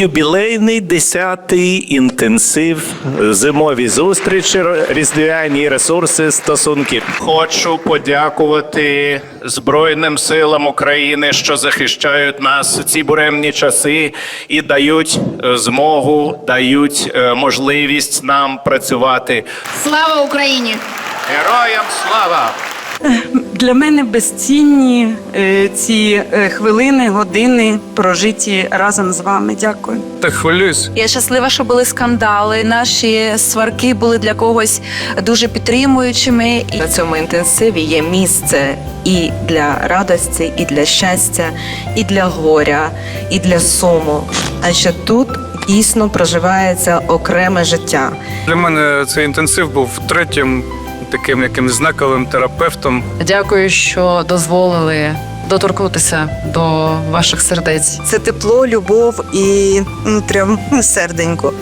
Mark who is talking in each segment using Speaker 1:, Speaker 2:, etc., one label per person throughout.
Speaker 1: Юбілейний 10-й інтенсив, зимові зустрічі, різдвяні ресурси, стосунки. Хочу подякувати Збройним силам України, що захищають нас у ці буремні часи і дають е, змогу, дають е, можливість нам працювати.
Speaker 2: Слава Україні!
Speaker 1: Героям слава!
Speaker 3: Для мене безцінні е, ці е, хвилини, години прожиті разом з вами. Дякую.
Speaker 4: Так хвилююсь.
Speaker 5: Я щаслива, що були скандали. Наші сварки були для когось дуже підтримуючими. І
Speaker 6: На цьому інтенсиві є місце і для радості, і для щастя, і для горя, і для суму. А ще тут дійсно проживається окреме життя.
Speaker 4: Для мене цей інтенсив був третім таким якимось знаковим терапевтом.
Speaker 7: Дякую, що дозволили доторкнутися до ваших сердець.
Speaker 3: Це тепло, любов і ну, прям серденько.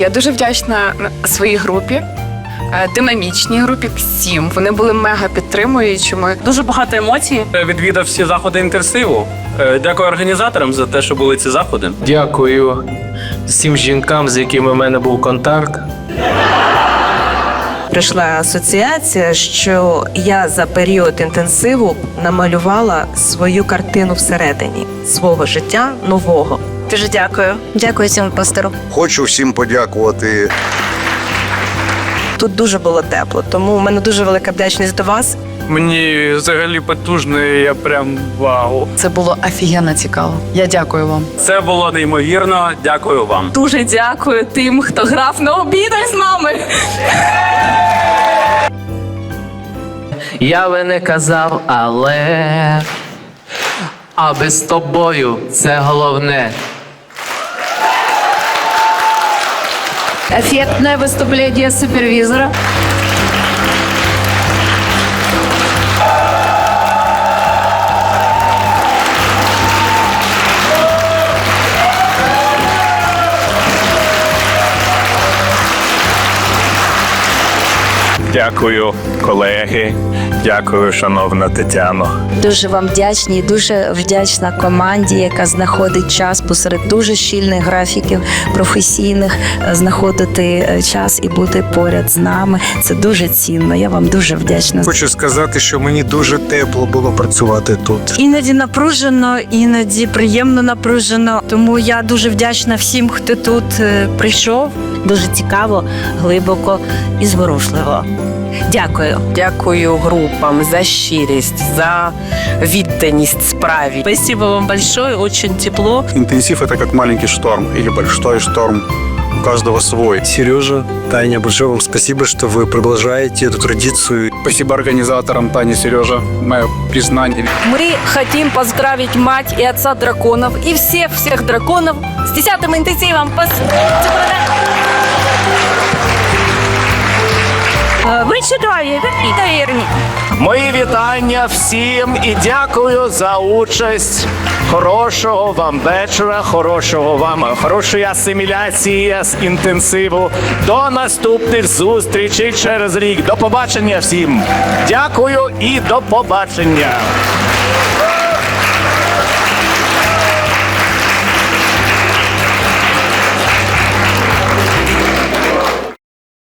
Speaker 8: Я дуже вдячна своїй групі, е, динамічній групі всім. Вони були мега підтримуючими.
Speaker 9: Дуже багато емоцій. Відвідав всі заходи інтенсиву. Е, Дякую організаторам за те, що були ці заходи.
Speaker 10: Дякую всім жінкам, з якими в мене був контакт.
Speaker 6: Прийшла асоціація, що я за період інтенсиву намалювала свою картину всередині свого життя нового.
Speaker 5: дуже дякую. Дякую цьому пастору.
Speaker 11: Хочу всім подякувати.
Speaker 6: Тут дуже було тепло, тому в мене дуже велика вдячність до вас.
Speaker 4: Мені взагалі потужно, і я прям вау.
Speaker 7: Це було офігенно цікаво. Я дякую вам.
Speaker 9: Це було неймовірно. Дякую вам.
Speaker 8: Дуже дякую тим, хто грав на обідах з нами.
Speaker 10: Я би не казав, але аби з тобою це головне.
Speaker 2: Эффектное выступление супервизора.
Speaker 1: Дякую, колеги. Дякую, шановна Тетяно.
Speaker 5: Дуже вам вдячні, і дуже вдячна команді, яка знаходить час посеред дуже щільних графіків професійних, е, знаходити е, час і бути поряд з нами. Це дуже цінно. Я вам дуже вдячна.
Speaker 11: Хочу сказати, що мені дуже тепло було працювати тут.
Speaker 3: Іноді напружено, іноді приємно напружено. Тому я дуже вдячна всім, хто тут е, прийшов.
Speaker 5: Дуже цікаво, глибоко і зворушливо. Дякую.
Speaker 6: Дякую групам за щирість, за відданість справі.
Speaker 3: Спасибо вам большое, очень тепло.
Speaker 11: Интенсив это как маленький шторм или большой шторм. У каждого свой.
Speaker 10: Сережа, Таня, большое вам спасибо, что вы продолжаете эту традицию.
Speaker 4: Спасибо організаторам Тані Сережа. Моє признання.
Speaker 8: Мы хотим поздравить мать и отца драконов и всех-всех драконов с 10 интенсивом.
Speaker 3: Ви чудові, ви неймовірні.
Speaker 1: Мої вітання всім і дякую за участь. Хорошого вам вечора, хорошого вам, хорошої асиміляції з інтенсиву. До наступних зустрічей через рік. До побачення всім. Дякую і до побачення.